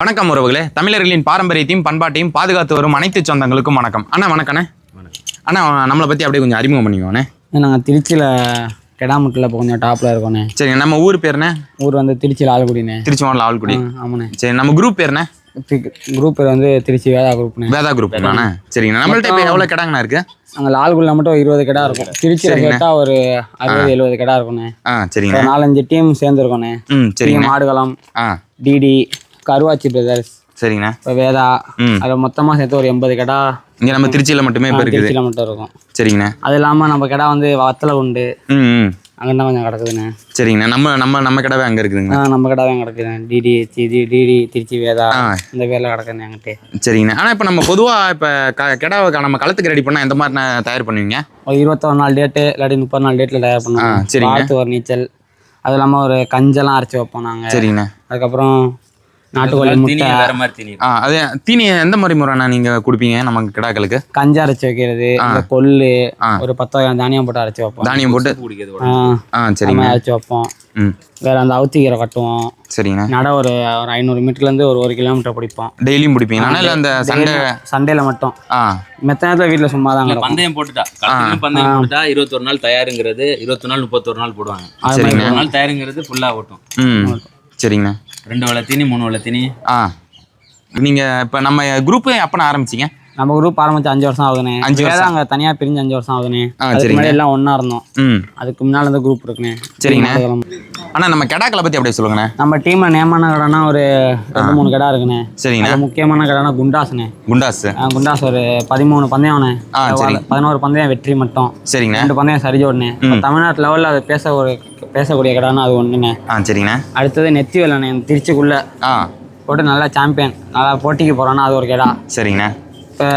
வணக்கம் உறவுகளே. தமிழர்களின் பாரம்பரியத்தையும் பண்பாட்டையும் பாதுகாத்து வரும் அனைத்து சொந்தங்களுக்கும் வணக்கம். அண்ணா வணக்கண்ணே. அண்ணா நம்மளை பற்றி அப்படியே கொஞ்சம் அறிமுகம் பண்ணிக்கோண்ணே. நாங்கள் திருச்சியில் கெடாமுட்டில் இப்போ கொஞ்சம் டாப்பில் இருக்கோண்ணே. சரி நம்ம ஊர் பேர்ண்ணே? ஊர் வந்து திருச்சியில் ஆலக்குடிண்ணே திருச்சி மாவட்டம் ஆவல்குடி ஆ, ஆமாண்ணே. சரி நம்ம குரூப் பேர்ண்ணே? குரூப் பேர் வந்து திருச்சி வேதா குரூப்ண்ணே வேதா குரூப் சரிங்கண்ணா. நம்மள்ட்ட இப்போ எவ்வளோ கிடாங்கண்ணா இருக்கு? நாங்கள் லால்குடியில் மட்டும் இருபது கடை இருக்கும். திருச்சியில் கேட்டால் ஒரு அறுபது எழுபது கடை சரிங்கண்ணா. ஒரு நாலஞ்சு டீம் சேர்ந்துருக்கோண்ணே. ம் சரிங்கண்ணா. மாடுகளம் டிடி கருவாச்சி பிரதர்ஸ். சரிங்கண்ணா. இப்போ வேதா ம். அதில் மொத்தமாக சேர்த்து ஒரு எண்பது கடை. இங்கே நம்ம திருச்சியில் மட்டுமே இப்போ இருக்குது. திருச்சியில் மட்டும் இருக்கும். சரிங்கண்ணா. அது இல்லாமல் நம்ம கடை வந்து வத்தலை உண்டு அங்கே தான் கொஞ்சம் கிடக்குதுண்ணே. சரிங்கண்ணா. நம்ம நம்ம நம்ம கிடவே அங்கே இருக்குதுங்கண்ணா. ஆ, நம்ம கடை தான் கிடக்குதுண்ணே DD DD DD Trichy Vedha இந்த பேரில் கிடக்குதுண்ணே என்கிட்ட. சரிங்கண்ணா. ஆனால் இப்போ நம்ம பொதுவாக இப்போ க கிடாவை நம்ம களத்துக்கு ரெடி பண்ணால் எந்த மாதிரி தயார் பண்ணுவீங்க? ஒரு இருபத்தொரு நாள் டேட்டு இல்லாட்டி முப்பது நாள் டேட்டில் தயார் பண்ணுவோம். பார்த்து ஒரு நீச்சல். அது இல்லாமல் ஒரு கஞ்செல்லாம் அரைச்சி வைப்போம் நாங்கள் சரிங்கண்ணா. அதுக்கப்புறம் நாட்டுக்கோழி முட்டை. வேற மாதிரி தீனி ஆ அது தீனி எந்த மாதிரி முறைண்ணா நீங்கள் கொடுப்பீங்க? நமக்கு கிடாக்களுக்கு. கஞ்சி அரைச்சி வைக்கிறது இந்த கொள்ளு. ஒரு பத்து வகையான தானியம் போட்டு அரைச்சி வைப்போம். தானியம் போட்டு? குடிக்கிறது ஆ, சரிங்க. அரைச்சி வைப்போம். ம். வேற அந்த அவுத்திக்கீரை கட்டுவோம். சரிங்கண்ணா நட ஒரு ஒரு ஐநூறு மீட்டர்லேருந்து ஒரு ஒரு கிலோமீட்டர் பிடிப்போம். டெய்லியும் பிடிப்பீங்களா? இல்லை அந்த சண்டே சண்டேல மட்டும். ஆ. மெத்த நேரத்தில் வீட்டில் சும்மா தான் பந்தயம் போட்டுட்டா. பந்தயம் போட்டுட்டா இருபத்தொரு நாள் தயாருங்கிறது இருபத்தி நாள் முப்பத்தொரு நாள் போடுவாங்க. சரிங்க. நாள் தயாருங்கிறது ஃபுல்லா ஓட்டும். ம். சரிங்கண்ணா ரெண்டு வேலை தீனி மூணு வேலை தீனி. ஆ. நீங்கள் இப்போ நம்ம குரூப்பு எப்போ ஆரம்பிச்சிங்க? நம்ம குரூப் ஆரம்பிச்சு அஞ்சு வருஷம் ஆகுதுண்ணே. அஞ்சு வேற அங்கே தனியாக பிரிஞ்சு அஞ்சு வருஷம் ஆகுதுண்ணே. அதுக்கு சரிங்க. முன்னாடி எல்லாம் ஒன்றா இருந்தோம். ம் அதுக்கு முன்னால் இருந்த குரூப் இருக்குண்ணே. சரிங்கண்ணே. அண்ணா நம்ம கிடாக்களை பற்றி அப்படியே சொல்லுங்கண்ணே? நம்ம டீம்ல நேமான கடைனா ஒரு ரெண்டு மூணு கடை இருக்குண்ணே. சரிங்கண்ணா. முக்கியமான கடைனா குண்டாஸ்ண்ணே குண்டாஸ் ஆ, குண்டாஸ் ஒரு பதிமூணு பந்தயம்ண்ணே. பதினோரு பந்தயம் வெற்றி மட்டும். சரிங்கண்ணா. ரெண்டு பந்தயம் சரிஜோடுண்ணே தமிழ்நாட்டு லெவலில் அது பேச ஒரு பேசக்கூடிய கடைனா அது ஒன்றுண்ணே ஆ சரிங்கண்ணா. அடுத்தது நெத்தி வேலைண்ணே திருச்சிக்குள்ள. ஆ. போட்டு நல்லா சாம்பியன் நல்லா போட்டிக்கு போகிறோன்னா அது ஒரு கடை. சரிங்கண்ணா. இப்போ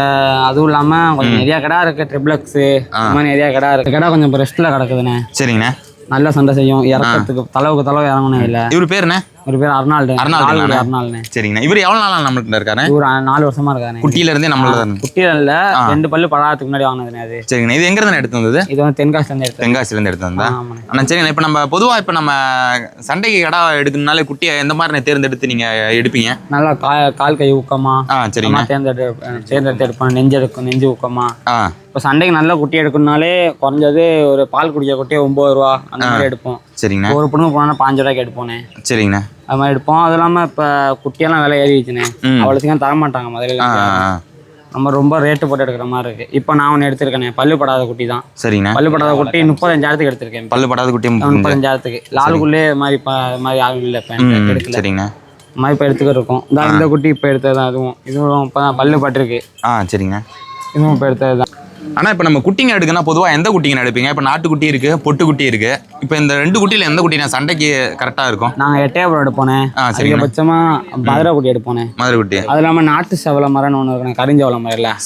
அதுவும் இல்லாமல் கொஞ்சம் நிறையா கடை இருக்குது ட்ரிபிளக்ஸு இந்த மாதிரி நிறையா கடை இருக்குது கடை கொஞ்சம் இப்போ ரெஸ்ட்டில் கிடக்குதுண்ணே. சரிங்கண்ணா. நல்ல சண்டை செய்யும். இறக்கிறதுக்கு தலைவுக்கு தலைவு இறங்கணும் இல்லை. இவர் பேருண்ணே ஒரு பேர் அர்னால்டு. அர்னால்டுங்களா? ஆல்ரெடி அர்னால்டுண்ணே சரிங்கண்ணா. இவர் எவ்வளோ நாளாக நம்மள்கிட்ட இருக்காரு? இவர் நாலு வருஷமா இருக்காருண்ணே குட்டியில இருந்தே நம்மள குட்டியில் இல்லை ரெண்டு பல்லு பழாத்துக்கு முன்னாடி வாங்கினதுண்ணே அது. சரிங்கண்ணா. இது எங்க இருந்து எடுத்து வந்தது? இது வந்து தென்காசிலேருந்து எடுத்தது. தென்காசில இருந்து எடுத்து வந்தா அண்ணா சரிங்கண்ணா. இப்போ நம்ம பொதுவா இப்போ நம்ம சண்டைக்கு கடா எடுக்கணும்னாலே குட்டியை எந்த மாதிரி தேர்ந்தெடுத்து நீங்க எடுப்பீங்க? நல்லா கால் கை ஊக்கமா ஆ சரிங்கண்ணா. தேர்ந்தெடு தேர்ந்தெடுத்து எடுப்போம் நெஞ்சு எடுக்கும் நெஞ்சு ஊக்கமா. ஆ. இப்போ சண்டைக்கு நல்ல குட்டி எடுக்கணும்னாலே குறைஞ்சது ஒரு பால் குடிக்கிற குட்டியை ஒம்பது ரூபா அந்த மாதிரி எடுப்போம். சரிங்கண்ணா. ஒரு பொண்ணு போனால் பாஞ்சு ரூபாய்க்கு எடுப்போண்ணே சரிங்கண்ணா. அது மாதிரி எடுப்போம். அது இல்லாமல் இப்போ குட்டியெல்லாம் விலை ஏறிடுச்சுண்ணே. அவ்வளோத்துக்கும் தர மாட்டாங்க முதல்ல. நம்ம ரொம்ப ரேட்டு போட்டு எடுக்கிற மாதிரி இருக்கு. இப்போ நான் ஒன்று எடுத்திருக்கேனே பல்லு படாத குட்டி தான். சரிங்கண்ணா. பல்லு படாத குட்டி முப்பத்தஞ்சாயிரத்துக்கு எடுத்திருக்கேன். பல்லு படாத குட்டியும் முப்பத்தஞ்சாயிரத்துக்கு லாலுக்குள்ளே மாதிரி இப்போ மாதிரி ஆகும் இல்லை எடுக்கல. சரிங்கண்ணா. இந்த மாதிரி இப்போ எடுத்துக்கிட்டு இருக்கோம். இந்த இந்த குட்டி இப்போ எடுத்தது தான் அதுவும். இதுவும் இப்போ தான் பல்லு பட்டிருக்கு. ஆ சரிங்கண்ணா. இதுவும் இப்போ எடுத்தது தான் ஆனா இப்போ நம்ம குட்டிங்க எடுக்குன்னா பொதுவா எந்த குட்டிங்க எடுப்பீங்க? இப்போ நாட்டு குட்டி இருக்கு பொட்டு குட்டி இருக்கு. இப்போ இந்த ரெண்டு குட்டியில எந்த குட்டி நான் சண்டைக்கு கரெக்டா இருக்கும்? நாங்கள் எட்டயபுரம் எடுப்போனே. அதிகபட்சமாக மதுரை குட்டி எடுப்போனே. மதுரை குட்டி அது இல்லாமல் நாட்டு செவல மரம்னு ஒன்று இருக்கணும் கரிஞ்சவள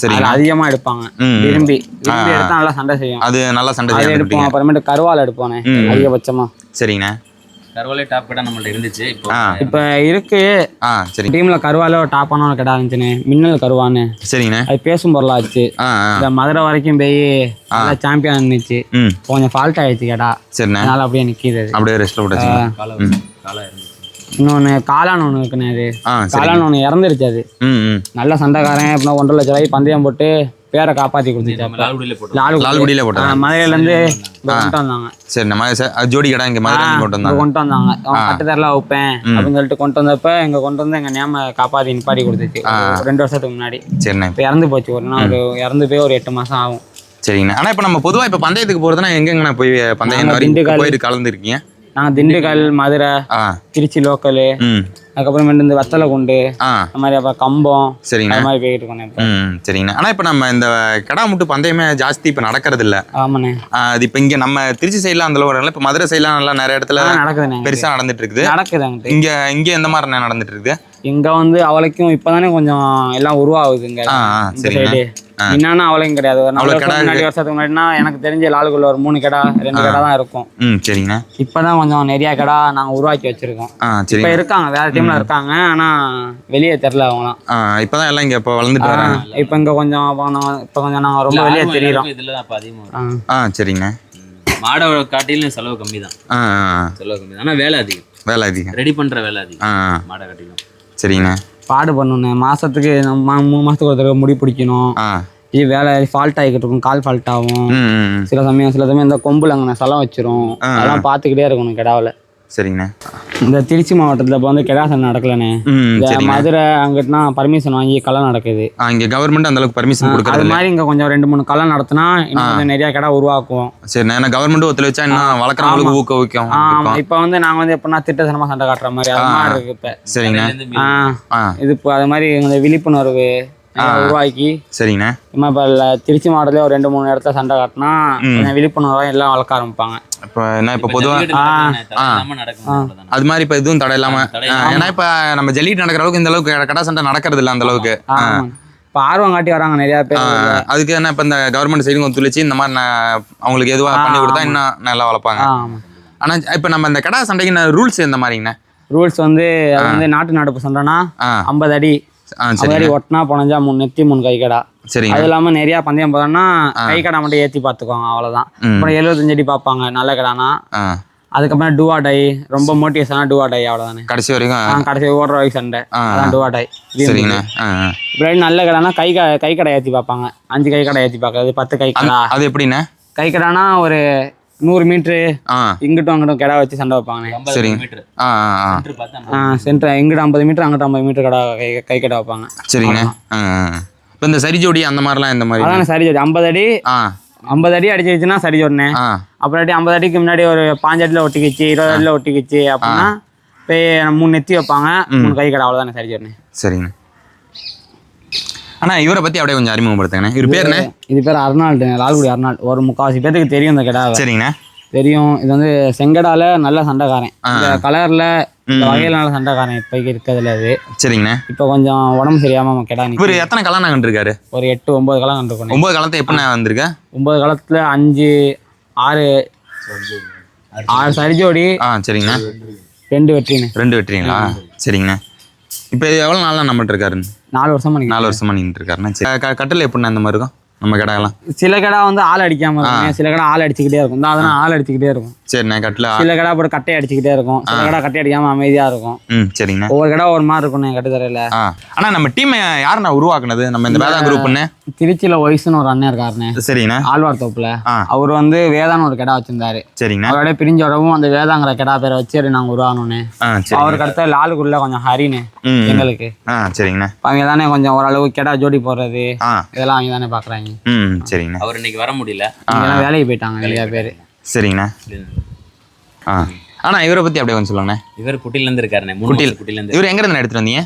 சரிங்க. அதில் அதிகமாக எடுப்பாங்க. விரும்பி. விரும்பி எடுத்தா நல்லா சண்டை செய்யும். அது நல்லா சண்டை அது செய்ய எடுப்போம். அப்புறமேட்டு கருவால் எடுப்போனே. அதிகபட்சமாக சரிங்கண்ணா. கருவாலே டாப் கடை நம்மள்ட்ட இருந்துச்சு. இப்போ இருக்கு. ஆ சரி. டீமில் கருவால டாப்பான ஒரு கடை இருந்துச்சுன்னு. மின்னல் கருவான்னு. சரிங்கண்ணா. அது பேசும் பொருளாச்சு இந்த மதுரை வரைக்கும் போய் நல்லா சாம்பியன் இருந்துச்சு ம். கொஞ்சம் ஃபால்ட் ஆயிடுச்சு கேட்டா. சரிண்ணா. அதனால அப்படியே நிற்கிது அப்படியே காலா இருந்துச்சு. இன்னொன்று காளான் ஒன்று இருக்குண்ணே அது. சரி காளான் ஒன்று இறந்துருச்சு அது. நல்ல சண்டைக்காரன் அப்படின்னா ஒன்றரை லட்ச ரூபாய் பந்தயம் போட்டு பேரை காப்பாற்றி கொடுத்துச்சு நம்ம லால்குடியில போட்டோம். லாலு லால்குடியில போட்டா மதுரையிலேருந்து இங்கே கொண்டு வந்தாங்க. சரி நம்ம ஜோடி கடை இங்க மதுரை கொண்டு வந்தாங்க. கொண்டு வந்தாங்க. அவன் வைப்பேன் அப்படின்னு சொல்லிட்டு கொண்டு வந்தப்ப இங்க கொண்டு வந்து எங்க நேம காப்பாத்தி நிப்பாட்டி கொடுத்துச்சு. ரெண்டு வருஷத்துக்கு முன்னாடி. சரிண்ணா இப்போ இறந்து போச்சு. ஒரு நாள் ஒரு இறந்து போய் ஒரு எட்டு மாசம் ஆகும். சரிங்கண்ணா. ஆனா இப்போ நம்ம பொதுவா இப்போ பந்தயத்துக்கு போறதுன்னா எங்கெங்கண்ணா போய் பந்தயம். போயிட்டு கலந்துருக்கீங்க? நாங்க திண்டுக்கல் மதுரை திருச்சி லோக்கலு அதுக்கப்புறமேட்டு இந்த வத்தலை குண்டு அந்த மாதிரி அப்புறம் கம்பம் சரிங்கண்ணா. அது மாதிரி போயிட்டு இருக்கோம் சரிங்கண்ணா. ஆனா இப்போ நம்ம இந்த கடா முட்டு பந்தயமே ஜாஸ்தி இப்போ நடக்கிறது இல்ல ஆமாண்ணே அது இப்போ இங்க நம்ம திருச்சி சைடுல அந்த அளவு இப்போ மதுரை சைடுலாம் நல்லா நிறைய இடத்துல ஆ, நடக்குதுண்ணே. பெருசா நடந்துட்டு இருக்குது. நடக்குது இங்க இங்க எந்த மாதிரி நடந்துட்டு இருக்குது? இங்க வந்து அவளைக்கும் இப்பதானே கொஞ்சம் எல்லாம் உருவாகுதுங்க. இந்த சைடு என்னன்னா அவளையும் கிடையாது. ஒரு நாலு முன்னாடி வருஷத்துக்கு முன்னாடினா எனக்கு தெரிஞ்ச லாலுக்குள்ள ஒரு மூணு கடை ரெண்டு கடை தான் இருக்கும். ம் சரிங்கண்ணா இப்பதான் கொஞ்சம் நிறைய கடை நாங்க உருவாக்கி வச்சிருக்கோம். இப்ப இருக்காங்க வேற டீம்ல இருக்காங்க ஆனா வெளியே தெரில அவங்களாம் இப்பதான் எல்லாம் இங்க இப்போ வளர்ந்துட்டு வராங்க. இப்ப இங்க கொஞ்சம் அப்ப இப்ப கொஞ்சம் நாங்க ரொம்ப வெளியே தெரியுறோம். இதுல தான் இப்போ அதிகமாக வரும். ஆ. ஆ சரிங்கண்ணா மாடை காட்டிலும் செலவு கம்மி தான். செலவு கம்மி தான் ஆனால் வேலை அதிகம். வேலை அதிகம். ரெடி பண்ற வேலை அதிகம். மாடை காட்டிலும். சரிங்கண்ணா பாடு பண்ணணும் மாசத்துக்கு நம்ம மூணு மாசத்துக்கு ஒரு தடவை முடி பிடிக்கணும். இது வேலை ஃபால்ட் ஆகிக்கிட்டு இருக்கும் கால் ஃபால்ட் ஆகும். சில சமயம் சில சமயம் இந்த கொம்புல அங்கே சலம் வச்சிரும். அதெல்லாம் பார்த்துக்கிட்டே இருக்கணும் கிடாவில். சரிங்கண்ணே. இந்த திருச்சி மாவட்டத்தில் இப்போ வந்து கிடா சண்டை நடக்கலண்ணே இந்த சரிங்க. மதுரை அங்கிட்டுனா பர்மிஷன் வாங்கி களை நடக்குது. இங்கே கவர்மெண்ட் அந்த அளவுக்கு பர்மிஷன் அது கொடுக்கறது இல்ல மாதிரி இங்கே கொஞ்சம் ரெண்டு மூணு களை நடத்தினா இன்னும் கொஞ்சம் நிறைய கிடா உருவாக்கும் சரிண்ணே ஏன்னா கவர்மெண்ட் ஒத்துழைச்சா இன்னும் வளர்க்குறவங்களுக்கு ஊக்குவிக்கும். ஆமா. இப்போ வந்து நாங்கள் வந்து எப்படின்னா திட்டசனமாக சண்டை காட்டுற மாதிரி அது மாதிரி இருக்கு இப்போ. ஆ இது இப்போ அது மாதிரி இந்த விழிப்புணர்வு உருவாக்கி சரிங்கண்ணே. சும்மா இப்போ திருச்சி மாவட்டத்துல ஒரு ரெண்டு மூணு இடத்துல சண்டை காட்டினா விழிப்புணர்வாக எல்லாம் வளர்க்க ஆரம்பிப்பாங்க. இப்போ என்ன இப்போ பொதுவாக. அது மாதிரி இப்போ எதுவும் தடை இல்லாம தடை ஆ, ஏன்னா இப்போ நம்ம ஜல்லிட்டு நடக்கிற அளவுக்கு இந்த அளவுக்கு கடா சண்டை நடக்கிறது இல்லை அந்த அளவுக்கு. இப்போ ஆர்வம் காட்டி வராங்க நிறைய பேர். அதுக்கு என்ன இப்போ இந்த கவர்மெண்ட் சைடு ஒத்துழைச்சு இந்த மாதிரி நான் அவங்களுக்கு எதுவாக பண்ணி கொடுத்தா இன்னும் நல்லா வளர்ப்பாங்க. ஆமாம் ஆனா இப்போ நம்ம இந்த கடா சண்டைக்கு ரூல்ஸ் எந்த மாதிரிங்கண்ணே? ரூல்ஸ் வந்து அது வந்து நாட்டு நடப்பு சண்டைனா ஐம்பது அடி. சரி. அடி ஒட்டினா போனஞ்சா மூணு நெத்தி மூணு கை கடா சரிங்க. அது இல்லாமல் நிறையா பந்தயம் போதோம்னா கை கடை மட்டும் ஏற்றி பார்த்துக்குவாங்க அவ்வளோதான் ம். அப்புறம் எழுபத்தஞ்சு அடி பார்ப்பாங்க நல்ல கடானா. அதுக்கப்புறம் டூவா டை ரொம்ப மோட்டிவேஷனாக டூவா டை அவ்வளோதானே கடைசி வரைக்கும் கடைசி ஓடுற வரைக்கும் சண்டை. அதான் டூவா டை. சரிங்கண்ணே. இப்படி நல்ல கடைனா கை க கடை ஏற்றி பார்ப்பாங்க. அஞ்சு கை கடை ஏற்றி பார்க்கறது பத்து கை கடா அது எப்படிண்ணே? கை கடானா ஒரு நூறு மீட்ரு இங்கிட்டும் அங்கிட்டும் கிடா வச்சு சண்டை வைப்பாங்க சரிங்க. மீட்டர் ஆ சென்டர் இங்கிட்ட ஐம்பது மீட்டர் அங்கிட்ட ஐம்பது மீட்டர் கடை கை கை கடை வைப்பாங்க. ஆ இப்போ இந்த சரி ஜோடி அந்த மாதிரிலாம் இந்த மாதிரி அதானே சரி ஜோடி. ஐம்பது அடி ஐம்பது அடி அடிச்சிருச்சுன்னா சரி ஜோடினேன் அப்புறம் ஐம்பது அடிக்கு முன்னாடி ஒரு பாஞ்சு அடியில் ஒட்டிக்கிச்சு இருபது அடியில் ஒட்டிக்கிச்சு அப்படின்னா போய் மூணு நெத்தி வைப்பாங்க மூணு கை கடை அவ்வளோதானே சரி ஜோடினேன் சரிங்கண்ணே. அண்ணா இவரை பற்றி அப்படியே கொஞ்சம் அறிமுகப்படுத்துங்கண்ணே. இவர் பேருண்ணே இது பேர் அர்னால்டு லால்குடி அர்னால்டு. ஒரு முக்கால்வாசி பேருக்கு தெரியும் இந்த கிடாவை. சரிங்கண்ணே. தெரியும். இது வந்து செங்கடால நல்ல சண்டைக்காரன். இந்த கலர்ல இந்த வகையில நல்ல சண்டைக்காரன் இப்போதைக்கு இருக்கிறதுல அது. சரிங்கண்ணே. இப்போ கொஞ்சம் உடம்பு சரியாம கிடா இவர். எத்தனை கல்யாணம் கண்டிருக்காரு ஒரு எட்டு ஒன்பது காலம் கண்டுக்கணும் ஒன்பது காலத்தை எப்படிண்ணே வந்திருக்க? ஒன்பது காலத்துல அஞ்சு ஆறு. ஆறு சரிஜோடி ஆ சரிங்கண்ணே. ரெண்டு வெற்றின்னு ரெண்டு வெட்டுறீங்களா சரிங்கண்ணே. இப்போ எவ்வளோ நாளாக நம்மகிட்ட இருக்காரு நாலு வருஷம் பண்ணிக்கலாம் நாலு வருஷமா நின்றுட்டு இருக்காருண்ணே சரி. க- கட்டில் எப்படிண்ணே இந்த மாதிரி இருக்கும்? நம்ம கடையெல்லாம் சில கடை வந்து ஆள் அடிக்காம இருக்கும். சில கடை ஆள் அடிச்சுக்கிட்டே இருக்கும். இந்த அதெல்லாம் ஆள் அடிச்சுக்கிட்டே இருக்கும். சரிண்ணே கட்டில் சில கடை அப்புறம் கட்டை அடிச்சுக்கிட்டே இருக்கும். சில கடை கட்டை அடிக்காம அமைதியா இருக்கும். ம் சரிங்கண்ணே. ஒவ்வொரு கடை ஒரு மாதிரி இருக்கும் என் கட்டுத்தரையில. ஆ. அண்ணா நம்ம டீம் யாருண்ணா உருவாக்குனது? நம்ம இந்த வேதா குரூப்னு திருச்சியில ஒய்ஸ்னு ஒரு அண்ணன் இருக்காருண்ணே. சரிங்கண்ணே. ஆழ்வார் தோப்புல. ஆ. அவர் வந்து வேதான்னு ஒரு கடை வச்சிருந்தாரு. சரிங்கண்ணே. அவரோட பிரிஞ்சு வரவும் அந்த வேதாங்கிற கடா பேரை வச்சு நாங்க உருவாகணும்னு ஆ சரி அவருக்கு அடுத்த லாலுக்குள்ள கொஞ்சம் ஹரின்னு. எங்களுக்கு. ஆ சரிங்கண்ணே. அவங்க தானே கொஞ்சம் ஓரளவு கெடா ஜோடி போடுறது ஆ. இதெல்லாம் அவங்க தானே பாக்குறாங்க. ம் சரிங்கண்ணே. அவர் இன்னைக்கு வர முடியல. இங்கெல்லாம் வேலைக்கு போயிட்டாங்க நிறைய பேர். சரிங்கண்ணே. ஆ. அண்ணா இவரை பற்றி அப்படியே கொஞ்சம் சொல்லுங்கண்ணே. இவர் குட்டில இருந்து இருக்காருண்ணே மூணு குட்டில். மாசம் குட்டில இருந்து. இவர் எங்கேருந்து எடுத்துட்டு வந்தீங்க?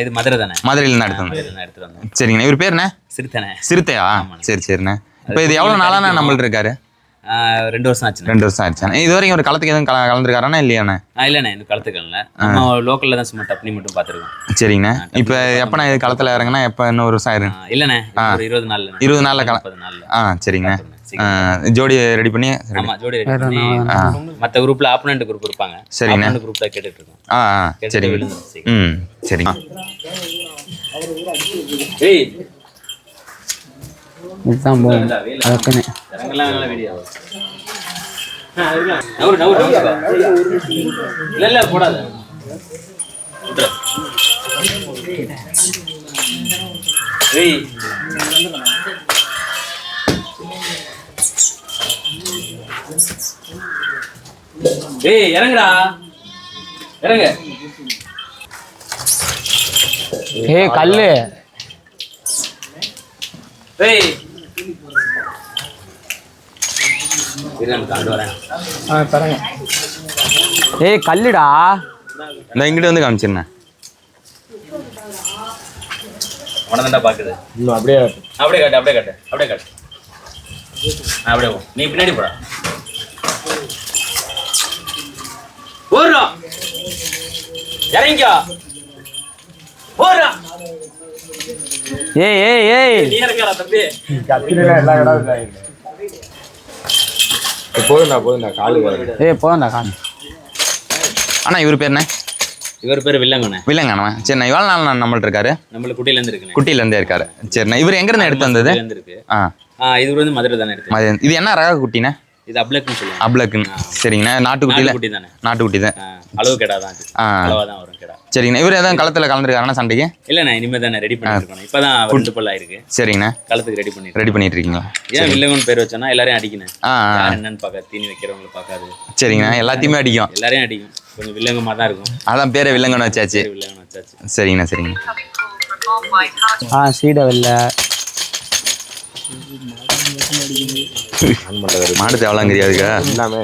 இது மதுரை தானே. மதுரையிலேருந்து எடுத்து எடுத்துட்டு வந்தோம். சரிங்கண்ணே. இவர் பேருண்ணே சிறுத்தானே சிறுத்தையா? சரி சரிண்ணே. இப்போ இது எவ்வளோ நாளாண்ணே நம்மள்ட்ட இருக்காரு? ரெண்டு வருஷம் ஆச்சுண்ணே. ரெண்டு வருஷம் ஆயிடுச்சாண்ணே இது வரைக்கும் ஒரு களத்துக்கு எதுவும் கல கலந்துருக்காராண்ணா? இல்லையாண்ணே? இல்லைண்ணே இன்னும் கலத்துக்கல நம்ம லோக்கல்ல தான் சும்மா டப்னி மட்டும் பார்த்துருக்கோம். சரிங்கண்ணே. இப்போ எப்போ இது களத்தில் இறங்குனா எப்போ இன்னும் ஒரு வருஷம் ஆயிரும் இல்லைண்ணே ஒரு இருபது நாள்ல. இருபது நாள்ல கல நாள்ல. ஆ சரிங்கண்ணே. ஜோடி ரெடி பண்ணி ready. ஆமா ஜோடி ரெடி பண்ணி மத்த குரூப்ல ஆப்பனண்ட் குரூப் இருப்பாங்க. சரிண்ணே. ஆப்பனண்ட் குரூப் தான் கேட்டுட்டு இருக்கோம் ஆ சரிங்க. ம் சரிங்க. இதுதான் போகும் அதுக்குன்னு ஏய் இறங்குடா. இறங்கு. ஏய் கல்லு. ஏய் நான் கல்லுடா. இந்த இங்கிட்ட வந்து காமிச்சிருண்ணே உனதாண்டா பாக்குது. அப்படியே அப்படியே காட்டு அப்படியே காட்டு அப்படியே காட்டு. அப்படியே போ. நீ பின்னாடி போடா. போடுறா இறங்கிக்கோ. போடுறா ஏய் ஏய் ஏய். நீ இறங்கடா தம்பி. ஏய் போதும்டா காசு அண்ணா இவர் பேருண்ணே இவர் பேர் வில்லங்கண்ணே. வில்லங்கண்ணா. சரிண்ணா எவ்வளோ நாள் நான் நம்மள்ட்ட இருக்காரு? நம்மளுக்கு குட்டில இருந்து இருக்குண்ணே. குட்டியிலேருந்தே இருக்காரு. சரிண்ணா இவர் எங்கேருந்து எடுத்து வந்தது? இருக்கு. ஆ. இது வந்து மதுரை தானே இருக்கு இது என்ன ரக குட்டிண்ணே இது அப்ளக்குன்னு சொல்லுவாங்க. அப்ளக்குன்னு. சரிங்கண்ணா. நாட்டுக்குட்டி தானே. நாட்டுக்குட்டி தான். ஆ, அளவு கடா தான் அது ஆ. அளவா தான் வரும் கடா. சரிங்கண்ணா. இவர் எதாவது களத்தில் கலந்துருக்காருண்ணா சண்டைக்கு? இல்லைண்ணா இனிமே தானே ரெடி பண்ணிட்டு இருக்கணும் இப்பதான் ரெண்டு பல்லா இருக்கு சரிங்கண்ணா. களத்துக்கு ரெடி பண்ணிட்டு ரெடி பண்ணிட்டு இருக்கீங்களா ஏன் வில்லங்கன் பேர் வச்சோன்னா எல்லாரையும் அடிக்கணும். என்னன்னு பார்க்க தீனி வைக்கிறவங்களை பார்க்காது. சரிங்கண்ணா. எல்லாத்தையுமே அடிக்கும். எல்லாரையும் அடிக்கும். கொஞ்சம் வில்லங்கமாக தான் இருக்கும். அதான் பேரை வில்லங்கன்னு வச்சாச்சு. வில்லங்கன் வச்சாச்சு. சரிங்கண்ணா சரிங்க ஆ சீடை வெள்ளை. மாடு தேவலாம் தெரியாதுக்கா எல்லாமே.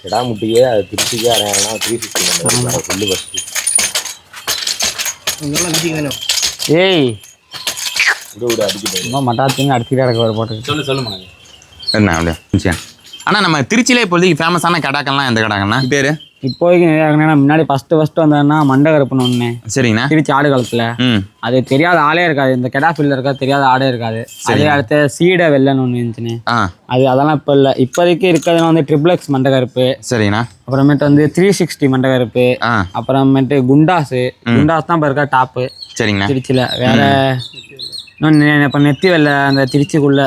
கிடா முட்டியே அது திருச்சிக்கே அரையாங்கன்னா த்ரீ ஃபிஃப்டி சொல்லு ஃபஸ்ட்டு ஏய். மட்டாத்துங்க அடிச்சுக்கிட்டே இருக்க ஒரு போட்டு சொல்லு சொல்லு மனது என்ன அப்படியே அண்ணா நம்ம திருச்சியிலே இப்போதைக்கு ஃபேமஸான கடாக்கள்லாம் எந்த கடாக்கண்ணா பேர்? இப்போதைக்கு நிறையா இருக்குன்னா முன்னாடி ஃபஸ்ட்டு ஃபஸ்ட்டு வந்ததுன்னா மண்டகரப்புன்னு ஒன்று சரிங்கண்ணா. திருச்சி ஆடு காலத்தில். அது தெரியாத ஆளே இருக்காது. இந்த கெடா ஃபீல்டில் இருக்காது தெரியாத ஆடே இருக்காது. அதே அடுத்து சீடை வெள்ளைன்னு ஒன்று இருந்துச்சுன்னு அது அதெல்லாம் இப்போ இல்லை. இப்போதைக்கு இருக்கிறதுனா வந்து ட்ரிபிள் எக்ஸ் மண்டகருப்பு. சரிங்கண்ணா. அப்புறமேட்டு வந்து த்ரீ சிக்ஸ்டி மண்டகருப்பு. ஆ. அப்புறமேட்டு குண்டாஸு குண்டாஸ் தான் இப்போ இருக்க டாப்பு சரிங்கண்ணா. திருச்சியில். வேற இப்போ நெத்தி வெள்ளை அந்த திருச்சிக்குள்ள.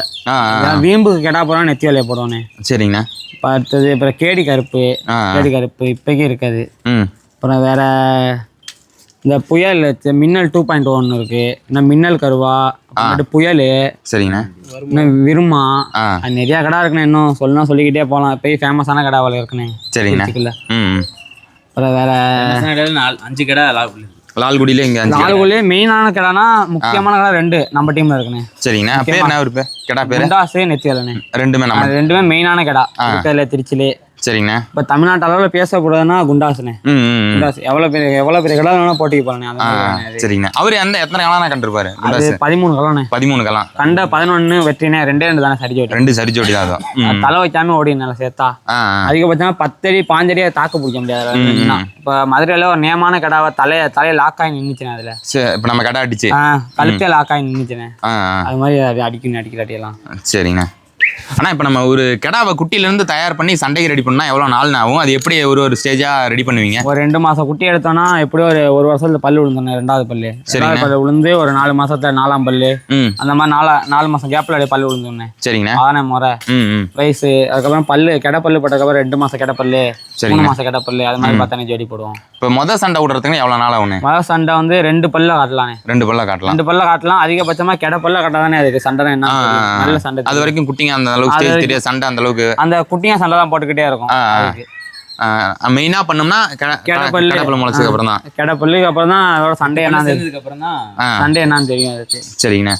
வீம்புக்கு கெடா போகிறோம் நெத்தி வெள்ளையை போடுவானே. சரிங்கண்ணா. இப்போ அடுத்தது அப்புறம் கேடி கருப்பு. கேடி கருப்பு இப்போக்கி இருக்காது. ம். அப்புறம் வேற இந்த புயல் மின்னல் டூ பாயிண்ட் ஒன் இருக்கு. இன்னும் மின்னல் கருவா புயல். சரிங்கண்ணா. இன்னும் விருமா. நிறையா கடை இருக்குண்ணே இன்னும் சொல்லணும் சொல்லிக்கிட்டே போகலாம். போய் ஃபேமஸான கடை அவள் இருக்குண்ணே சரிங்கண்ணா. அப்புறம் வேற நாலு அஞ்சு கடை லால்குடியில இங்கே. நாலுக்குள்ளேயே மெயினான கடைனா முக்கியமான கடை ரெண்டு நம்ம டீம்ல இருக்குண்ணே. சரிங்கண்ணா. பேர் என்ன ஒரு பேர் கெடா பேர்? குண்டாசு நெத்தி வேலைண்ணே ரெண்டுமே நம்ம. ரெண்டுமே மெயினான கடை. திருச்சிலே சரிங்கண்ணா இப்போ தமிழ்நாட்டு அளவில் பேசக்கூடாதுன்னா ம். குண்டாசு. எவ்வளோ பெரிய எவ்வளோ பெரிய கடை வேணால் போட்டிக்கு போகலாண்ணே. சரிங்கண்ணா அவர் எந்த எத்தனை கலாம் கண்டிருப்பாரு? அது பதிமூணு கலண்ணே. பதிமூணு கலாம் கண்ட பதினொன்று வெற்றினே ரெண்டே ரெண்டு தானே சரி ஓட்டி ரெண்டு சரி ஜோடி தான் தலை வைக்காம ஓடி நல்லா சேர்த்தா. அதிகபட்சமா பத்தடி பாஞ்சடியை தாக்கு பிடிக்க முடியாது இப்போ மதுரையில் ஒரு நேமான கடாவை தலைய தலையை லாக் ஆகி நின்றுச்சுனே அதில். சரி இப்போ நம்ம கடை அடிச்சு. கழுத்தே லாக் ஆகி நின்றுச்சுனே. அது மாதிரி அடிக்கணும் அடிக்கிறாட்டியெல்லாம் சரிங்கண்ணா அண்ணா இப்போ நம்ம ஒரு கெடாவை குட்டியிலேருந்து தயார் பண்ணி சண்டைக்கு ரெடி பண்ணால் எவ்வளோ நாள்னா ஆகும் அது எப்படி ஒரு ஒரு ஸ்டேஜாக ரெடி பண்ணுவீங்க? ஒரு ரெண்டு மாசம் குட்டி எடுத்தோம்னா எப்படியும் ஒரு ஒரு வருஷத்துல பல்லு விழுந்தோண்ணே ரெண்டாவது பல்லு. ரெண்டாவது பல்லு விழுந்து ஒரு நாலு மாசத்துல நாலாம் பல்லு. அந்த மாதிரி நாலா நாலு மாசம் கேப்ல அப்படியே பல்லு விழுந்தோண்ணே சரிங்கண்ணா அதானே முறை. வயசு அதுக்கப்புறம் பல்லு கெடை பல்லு போட்டதுக்கப்புறம் ரெண்டு மாசம் கெடை பல்லு சரிங்க. மூணு மாசம் கெடை பல்லு அது மாதிரி பார்த்தானே ஜோடி போடுவோம். இப்போ மொதல் சண்டை விடுறதுக்கு எவ்வளோ நாள் ஆகுண்ணே மழை சண்டை வந்து ரெண்டு பல்ல காட்டலானே. ரெண்டு பல்ல காட்டலாம். ரெண்டு பல்ல காட்டலாம். அதிகபட்சமா கெடை பல்ல காட்டாதானே அதுக்கு சண்டை என்ன. நல்ல சண்டை அது வரைக்கும் குட்டிங்க அந்த அளவுக்கு தெரியாது சண்டை அந்த அளவுக்கு. அந்த குட்டியும் சண்டை தான் போட்டுக்கிட்டே இருக்கும். மெயினாக பண்ணோம்னா கெடப்பல்லு. கடப்பல முளைச்சதுக்கு அப்புறம் தான் கெடை பல்லுக்கு அப்புறம் தான் அதோட சண்டை என்னன்னு அப்புறம் தான் சண்டை என்னன்னு தெரியும் சரிங்கண்ணா.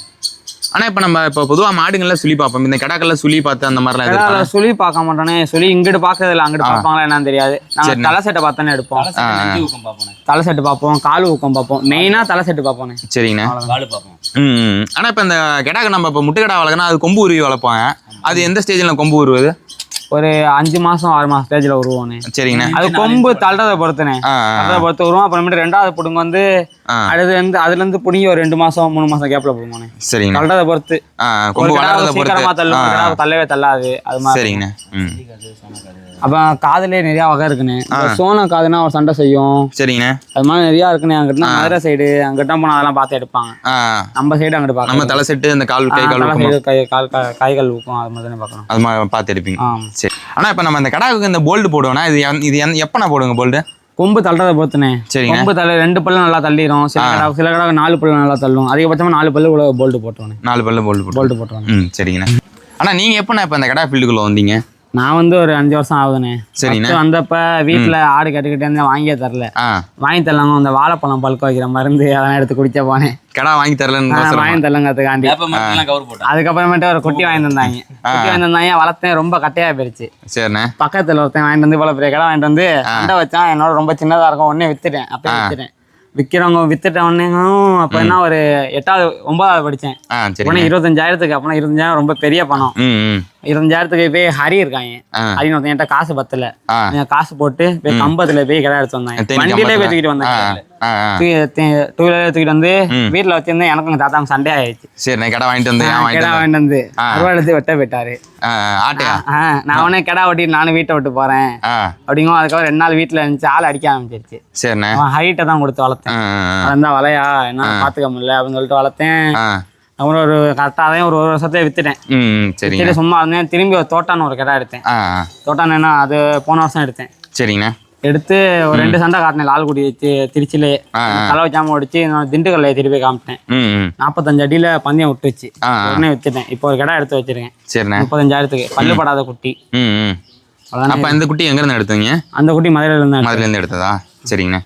ஆனால் இப்போ நம்ம இப்போ பொதுவாக மாடுங்கள்ல சுழி பார்ப்போம். இந்த கெடாக்கள்ல சுழி பார்த்து அந்த மாதிரிலாம் அதை சுழி பார்க்க மாட்டோனே சுழி இங்கிட்டு பார்க்கறது இல்லை அங்கிட்டு பார்ப்பாங்களா என்னன்னு தெரியாது. நாங்க. தலை செட்டை பார்த்தானே எடுப்போம். தலை செட்டு பார்ப்போம் கால் ஊக்கம் பார்ப்போம். மெயினா தலை செட்டு சரிங்கண்ணா. பார்ப்போம். ம் ம். ஆனா இப்போ இந்த கெடாக்கு நம்ம இப்போ முட்டை கடா வளர்க்கனா அது கொம்பு உருவி வளர்ப்பாங்க. அது எந்த ஸ்டேஜில் கொம்பு உருவுது? ஒரு அஞ்சு மாசம் ஆறு மாசம் ஸ்டேஜ்ல உருவோனே. சரிங்கண்ணா. அது கொம்பு தள்ளுறதை பொறுத்துனே தள்ளுறதை பொறுத்து வருவோம் அப்புறமேட்டு ரெண்டாவது புடுங்க வந்து அடுத்து வந்து அதுல இருந்து புடுங்கி ஒரு ரெண்டு மாசம் மூணு மாசம் கேப்ல புடுங்கோனே. சரிங்கண்ணா. தள்ளுறதை பொறுத்து கொம்பு வளர்றத சீக்கிரமா தள்ளும் தள்ளவே தள்ளாது அது மாதிரி. சரிங்கண்ணா. அப்புறம் காதுலயே நிறைய வகை இருக்குண்ணே. சோன காதுனா ஒரு சண்டை செய்யும். சரிங்கண்ணா. அது மாதிரி நிறைய இருக்குண்ணே அங்கிட்ட மதுரை சைடு அங்கிட்ட போனா அதெல்லாம் பார்த்து எடுப்பாங்க. நம்ம சைடு அங்கிட்டு நம்ம பார்க்கலாம் தலை செட்டு இந்த கால் கை கால் கை கால் காய்கள் ஊக்கும் அது மாதிரி தானே பார்க்கணும். அது மாதிரி பார்த்து எடுப்பீங்க. சரி. ஆனா இப்போ நம்ம இந்த கடாவுக்கு இந்த போல்டு போடுவோம்னா இது எந்த- இது எந்த- எப்பண்ணா போடுங்க போல்டு கொம்பு தள்ளுறதை பொறுத்துனே சரிங்க. கொம்பு தள்ள ரெண்டு பல்லு நல்லா தள்ளிடும் சில கடை சில கடை நாலு பல்லு நல்லா தள்ளும். அதிகபட்சமா நாலு பல்லு கூட போல்ட்டு போட்டுருவானே நாலு பல்ல போல்டு போட்டு போல்ட்டு போட்டுருவானே ம் சரிங்கண்ணா. அண்ணா நீங்க எப்பண்ணா இப்போ இந்த கடா ஃபீல்டுக்குள்ள வந்தீங்க? நான் வந்து ஒரு அஞ்சு வருஷம் ஆகுதுண்ணே. first வந்தப்ப வீட்டுல ஆடு கட்டுக்கிட்டே இருந்தேன் வாங்கியே தரல. வாங்கி தரலாங்க அந்த வாழைப்பழம் பழுக்க வைக்கிற மருந்து அதெல்லாம் எடுத்து குடிச்ச போனேன். கடா வாங்கி தரலன்னு அவசரமா? வாங்கி தரலங்கிறதுக்காண்டி அதுக்கப்புறமேட்டு ஒரு குட்டி வாங்கி தந்தாங்க குட்டி வாங்கி தந்தாங்க வளர்த்தேன் ரொம்ப கட்டையா போயிருச்சு. சரிண்ணே. பக்கத்துல ஒருத்தன் வாங்கிட்டு வந்து இவ்வளவு பெரிய கடை வாங்கிட்டு வந்து சண்டை வச்சான் என்னோட ரொம்ப சின்னதா இருக்கும் உடனே வித்துட்டேன் அப்பயே வித்துட்டேன். விக்கிறவங்க வித்துட்ட உடனே அப்ப என்ன ஒரு எட்டாவது ஒன்பதாவது படிச்சேன். ஆ உடனே இருபத்தஞ்சாயிரத்துக்கு அப்புறம் இருபத்தஞ்சாயிரம் ரொம்ப பெரிய பணம். இருபத்தஞ்சாயிரத்துக்கு போய் ஹரி இருக்காங்க. ஹரின்னு ஒருத்தன் என்கிட்ட காசு பத்தல. காசு போட்டு போய் கம்பத்துல போய் கடை எடுத்து வந்தாங்க. வண்டியிலே போய். தூக்கிட்டு வந்தாங்க டூ வீலர் தூக்கிட்டு வந்து வீட்டுல வச்சிருந்தேன். எனக்கும் எங்க தாத்தாங்க சண்டே ஆயிடுச்சு. சரிண்ணே கடை வாங்கிட்டு வந்து கிடா வாங்கிட்டு வந்து அருவா எடுத்து வெட்ட போயிட்டாரு. நான் உடனே கிடா ஓட்டிட்டு நானும் வீட்டை விட்டு போறேன். அப்படிங்கும் அதுக்கப்புறம் ரெண்டு நாள் வீட்டுல இருந்துச்சு. ஆள் அடிக்க ஆரம்பிச்சிருச்சு. அவன் ஹைட்டை தான் கொடுத்து வளர்த்தேன். வளர்ந்தா வளையா என்ன பாத்துக்க முடியல அப்படின்னு சொல்லிட்டு வளர்த்தேன். அப்புறம் ஒரு கரெக்டாக அதையும் ஒரு ஒரு வருஷத்தையே வித்துட்டேன். ம் சரிங்க. வித்துட்டு சும்மா இருந்தேன் திரும்பி ஒரு தோட்டான்னு ஒரு கிடா எடுத்தேன். ஆ ஆ. தோட்டான்னு என்ன அது போன வருஷம் எடுத்தேன். சரிங்கண்ணே எடுத்து ஒரு ரெண்டு சண்டை காட்டினேன் லால்குடி தி- திருச்சியிலே. ஆ. தலை வச்சாம ஒடிச்சு நான் திண்டுக்கல்ல திருப்பி காமிட்டேன் ம் ம். நாற்பத்தஞ்சு அடியில் பந்தயம் விட்டுச்சு ஆ ஆ. உடனே வித்துட்டேன். இப்போ ஒரு கிடா எடுத்து வச்சிருக்கேன். சரிண்ணே. முப்பத்தஞ்சாயிரத்துக்கு. பல்லு படாத குட்டி. ம் ம். அப்போ இந்த குட்டி எங்கேருந்து எடுத்தீங்க? அந்த குட்டி மதுரையில இருந்தா மதுரையிலேருந்து எடுத்ததா? சரிங்கண்ணே.